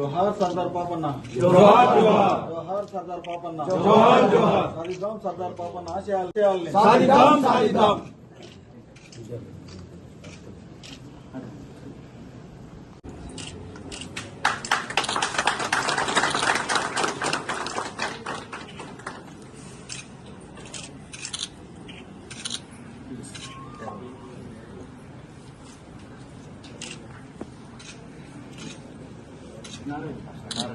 जोहार सरदार पापना जोहार जोहार। जोहार सरदार पापना जोहार जोहार। सारी सरदार पापना आशे आल सारी दाम सारी दाम 哪里有大学哪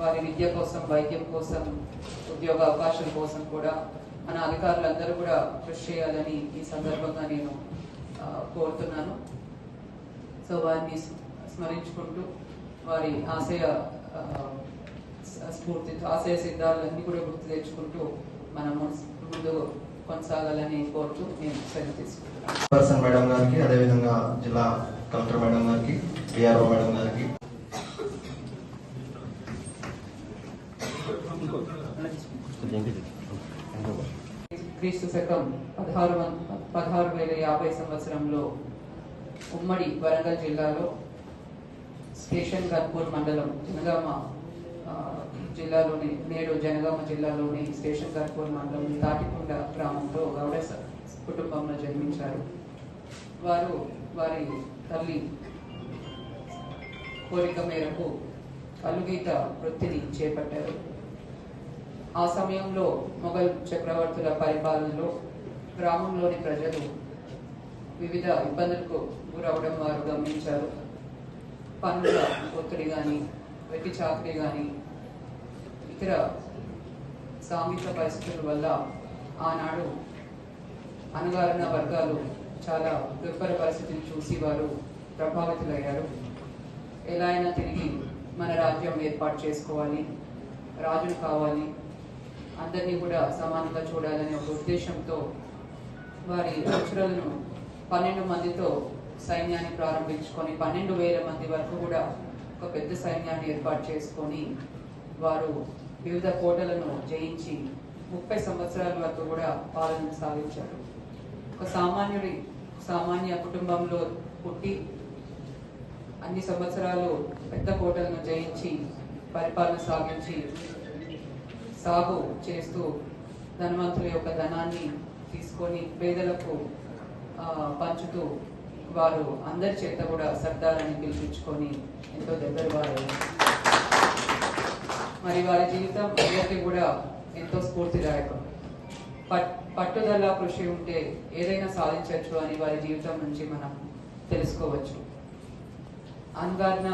వారి విద్య కోసం వైద్యం కోసం ఉద్యోగ అవకాశం కోసం కూడా మన అధికారులందరూ కూడా కృషి చేయాలని ఈ సందర్భంగా నేను కోరుతున్నాను. సో వారిని స్మరించుకుంటూ వారి ఆశయ స్ఫూర్తి ఆశయ సిద్ధాలన్నీ కూడా గుర్తు తెచ్చుకుంటూ మనం ముందు కొనసాగాలని కోరుతూ నేను సెలవు తీసుకుంటున్నాను. మేడం గారికి అదేవిధంగా జిల్లా కలెక్టర్ మేడం గారికి డిఆర్ఓ మేడం గారికి క్రీస్తు శకం పదహారు వం- పదహారు వేల యాభై సంవత్సరంలో ఉమ్మడి వరంగల్ జిల్లాలో స్టేషన్ గన్పూర్ మండలం జనగామ జిల్లాలోని నేడు జనగామ జిల్లాలోని స్టేషన్ గన్పూర్ మండలం తాటికొండ గ్రామంలో గౌడ కుటుంబంలో జన్మించారు. వారు వారి తల్లి కోరిక మేరకు కలుగీత వృత్తిని చేపట్టారు. ఆ సమయంలో మొఘల్ చక్రవర్తుల పరిపాలనలో గ్రామంలోని ప్రజలు వివిధ ఇబ్బందులకు గురవడం వారు గమనించారు. పనుల ఒత్తిడి కానీ వెట్టి చాకరీ కానీ ఇతర సాంఘిక పరిస్థితుల వల్ల ఆనాడు అణగారిన వర్గాలు చాలా దుర్భర పరిస్థితిని చూసి వారు ప్రభావితులయ్యారు. ఎలా అయినా తిరిగి మన రాజ్యం ఏర్పాటు చేసుకోవాలి రాజులు కావాలి అందరినీ కూడా సమానంగా చూడాలనే ఒక ఉద్దేశంతో వారి అక్షరాలను పన్నెండు మందితో సైన్యాన్ని ప్రారంభించుకొని పన్నెండు వేల మంది వరకు కూడా ఒక పెద్ద సైన్యాన్ని ఏర్పాటు చేసుకొని వారు వివిధ కోటలను జయించి ముప్పై సంవత్సరాల వరకు కూడా పాలన సాగించారు ఒక సామాన్యుడి సామాన్య కుటుంబంలో పుట్టి అన్ని సంవత్సరాలు పెద్ద కోటలను జయించి పరిపాలన సాగించి సాగు చేస్తూ ధనవంతుల యొక్క ధనాన్ని తీసుకొని పేదలకు పంచుతూ వారు అందరి చేత కూడా సర్దారని పిలిపించుకొని ఎంతో దగ్గర వారు. మరి వారి జీవితం అందరికీ కూడా ఎంతో స్ఫూర్తిదాయకం. పట్ పట్టుదల కృషి ఉంటే ఏదైనా సాధించవచ్చు అని వారి జీవితం నుంచి మనం తెలుసుకోవచ్చు. అణగారిన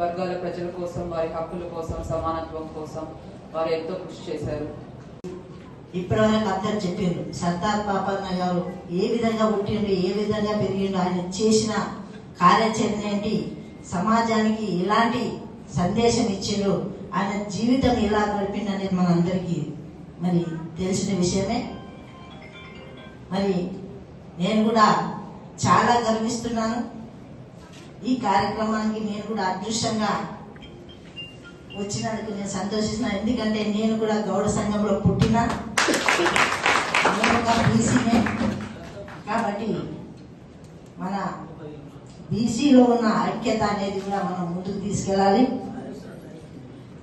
వర్గాల ప్రజల కోసం వారి హక్కుల కోసం సమానత్వం కోసం వారు ఎంతో కృషి చేశారు. ఇప్పటివరకు అందరు చెప్పిండ్రు. సర్దార్ పాపన్న గారు ఏ విధంగా పుట్టిండు ఏ విధంగా పెరిగిండు ఆయన చేసిన కార్యాచరణ ఏంటి సమాజానికి ఎలాంటి సందేశం ఇచ్చిండు ఆయన జీవితం ఎలా గడిపిండు అనేది మనందరికీ మరి తెలిసిన విషయమే. మరి నేను కూడా చాలా గర్విస్తున్నాను. ఈ కార్యక్రమానికి నేను కూడా అదృష్టంగా వచ్చినందుకు నేను సంతోషిస్తున్నా. ఎందుకంటే నేను కూడా గౌడ సంఘంలో పుట్టిన. నేను ఒక బీసీనే. కాబట్టి మన బీసీలో ఉన్న ఐక్యత అనేది కూడా మనం ముందుకు తీసుకెళ్ళాలి.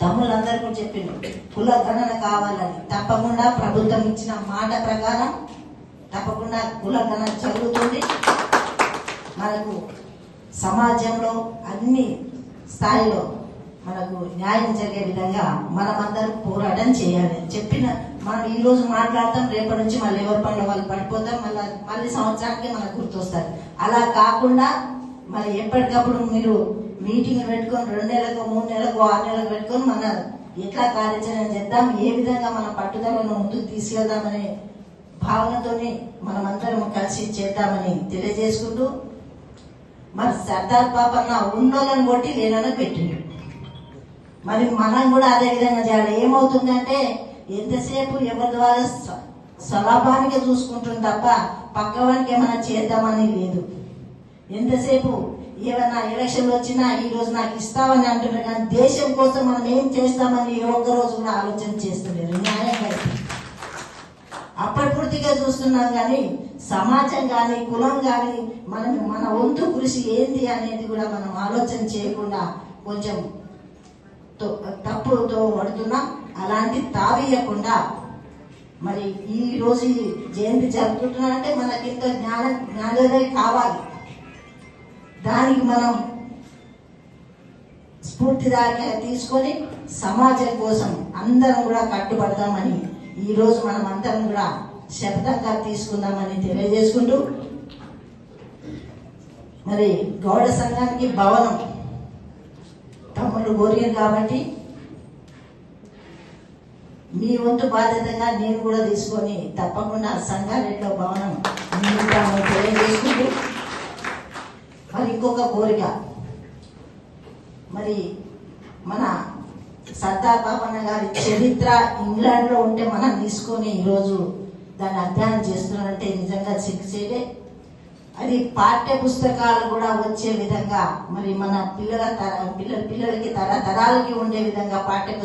తమ్ముళ్ళందరూ కూడా చెప్పిండు కుల గణన కావాలని. తప్పకుండా ప్రభుత్వం ఇచ్చిన మాట ప్రకారం తప్పకుండా కుల గణన జరుగుతుంది. మనకు సమాజంలో అన్ని స్థాయిలో మనకు న్యాయం జరిగే విధంగా మనమందరం పోరాటం చేయాలి. చెప్పిన మనం ఈ రోజు మాట్లాడతాం రేపటి నుంచి మళ్ళీ ఎవరి పనులు వాళ్ళు పడిపోతాం మళ్ళీ మళ్ళీ సంవత్సరానికి మనకు గుర్తొస్తారు. అలా కాకుండా మరి ఎప్పటికప్పుడు మీరు మీటింగ్ పెట్టుకొని రెండు నెలలకు మూడు నెలలకు ఆరు నెలలకు పెట్టుకొని మన ఎట్లా కార్యాచరణ చేద్దాం ఏ విధంగా మన పట్టుదలను ముందుకు తీసుకెళ్దామనే భావనతోనే మనమందరం కలిసి చేద్దామని తెలియజేసుకుంటూ మరి సర్దార్ పాపన్న ఉన్నోళ్ళని కొట్టి లేనని పెట్టిండు. మరి మనం కూడా అదే విధంగా చేయాలి. ఏమవుతుందంటే ఎంతసేపు ఎవరి ద్వారా స్వలాభానికి చూసుకుంటుంది తప్ప పక్కవానికి ఏమైనా చేద్దామని లేదు. ఎంతసేపు ఏమైనా ఎలక్షన్లు వచ్చినా ఈ రోజు నాకు ఇస్తామని అంటున్నారు కానీ దేశం కోసం మనం ఏం చేస్తామని ఏ ఒక్క రోజు కూడా ఆలోచన చేస్తున్నారు న్యాయంగా అప్పటి అప్పటిపూర్తిగా చూస్తున్నాం కానీ సమాజం కానీ కులం కానీ మనం మన వంతు కృషి ఏంది అనేది కూడా మనం ఆలోచన చేయకుండా కొంచెం తప్పుతో పడుతున్నాం అలాంటి తావేయకుండా. మరి ఈ రోజు జయంతి జరుపుకుంటున్నారంటే మనకి ఇంత జ్ఞాన జ్ఞానోదయం కావాలి. దానికి మనం స్ఫూర్తిదాయకంగా తీసుకొని సమాజం కోసం అందరం కూడా కట్టుబడదామని ఈ రోజు మనం అందరం కూడా శబ్దంగా తీసుకుందామని తెలియజేసుకుంటూ మరి గౌడ సంఘానికి భవనం తమ్ముళ్ళు కోరిరు కాబట్టి మీ వంతు బాధ్యతగా నేను కూడా తీసుకొని తప్పకుండా సంగారెడ్డిలో భవనం తెలియజేసుకుంటూ మరి ఇంకొక కోరిక. మరి మన సర్దార్ బాబన్న గారి చరిత్ర ఇంగ్లాండ్లో ఉంటే మనం తీసుకొని ఈరోజు దాన్ని అధ్యయనం చేస్తున్నారంటే నిజంగా సిగ్గుచేటే అది పాఠ్య పుస్తకాలు కూడా వచ్చే విధంగా మరి మన పిల్లల తర పిల్లల పిల్లలకి తరతరాలకి ఉండే విధంగా పాఠ్య